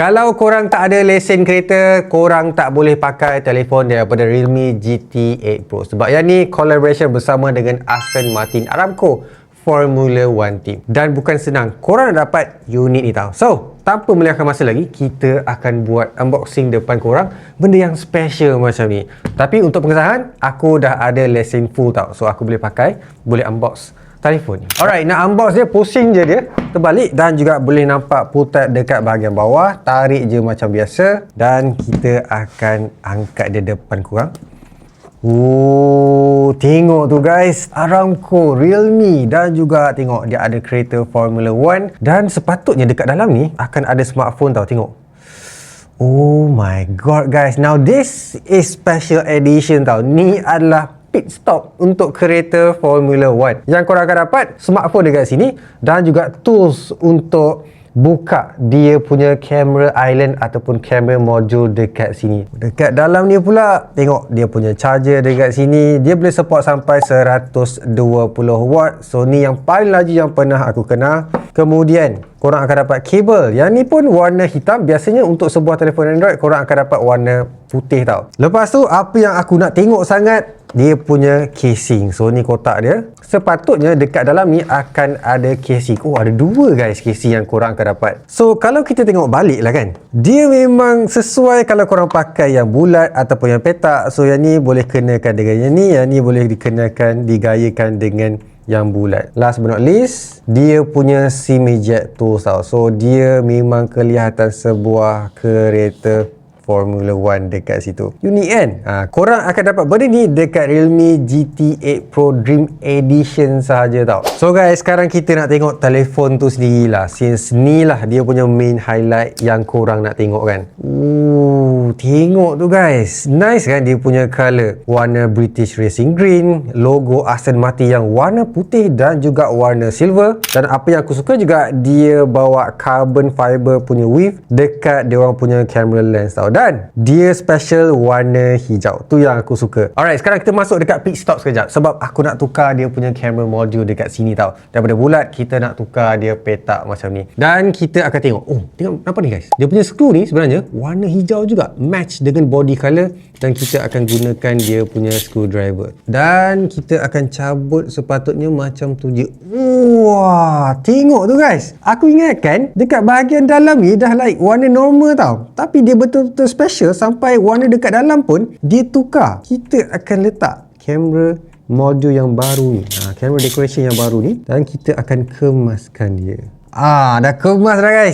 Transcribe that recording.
Kalau korang tak ada lesen kereta, korang tak boleh pakai telefon daripada Realme GT8 Pro. Sebab yang ni collaboration bersama dengan Aston Martin Aramco Formula One Team. Dan bukan senang, korang nak dapat unit ni tau. So, tanpa melengahkan masa lagi, kita akan buat unboxing depan korang benda yang special macam ni. Tapi untuk pengesahan, aku dah ada lesen full tau. So, aku boleh pakai, boleh unbox telefon. Alright, nak unbox dia, pusing je dia. Terbalik dan juga boleh nampak putat dekat bahagian bawah. Tarik je macam biasa. Dan kita akan angkat dia depan korang. Oh, tengok tu guys. Aramco, Realme dan juga tengok dia ada kereta Formula One. Dan sepatutnya dekat dalam ni akan ada smartphone tau. Tengok. Oh my god guys. Now this is special edition tau. Ni adalah pit stop untuk kereta Formula One. Yang korang akan dapat smartphone dekat sini dan juga tools untuk buka dia punya camera island ataupun camera module dekat sini. Dekat dalam ni pula tengok dia punya charger dekat sini. Dia boleh support sampai 120 watt. So ni yang paling laju yang pernah aku kenal. Kemudian korang akan dapat kabel. Yang ni pun warna hitam. Biasanya untuk sebuah telefon Android korang akan dapat warna putih tau. Lepas tu apa yang aku nak tengok sangat dia punya casing. So ni kotak dia. Sepatutnya dekat dalam ni akan ada casing. Oh ada dua guys casing yang korang akan dapat. So kalau kita tengok balik lah kan. Dia memang sesuai kalau korang pakai yang bulat ataupun yang petak. So yang ni boleh kenakan dengan yang ni. Yang ni boleh dikenakan, digayakan dengan yang bulat. Last but not least, dia punya SIM eject tools tau. So dia memang kelihatan sebuah kereta Formula One dekat situ. Unik kan? Ha, korang akan dapat benda ni dekat Realme GT8 Pro Dream Edition sahaja tau. So guys, sekarang kita nak tengok telefon tu sendirilah. Since ni lah dia punya main highlight yang korang nak tengok kan. Ooh, tengok tu guys. Nice kan dia punya colour. Warna British Racing Green, logo Aston Martin yang warna putih dan juga warna silver. Dan apa yang aku suka juga, dia bawa carbon fiber punya weave dekat dia orang punya camera lens tau. Dan dia special warna hijau tu yang aku suka alright sekarang kita masuk dekat pit stop sekejap sebab aku nak tukar dia punya camera module dekat sini tau. Daripada bulat kita nak tukar dia petak macam ni. Dan kita akan tengok oh tengok apa ni guys? Dia punya skru ni sebenarnya warna hijau juga match dengan body color dan kita akan gunakan dia punya screwdriver. Dan kita akan cabut sepatutnya macam tu je. Wah tengok tu guys. Aku ingatkan dekat bahagian dalam ni dah like warna normal tau. Tapi dia betul-betul special sampai warna dekat dalam pun dia tukar. Kita akan letak kamera modul yang baru ni. Ha, kamera decoration yang baru ni dan kita akan kemaskan dia. Ah, dah kemas dah guys.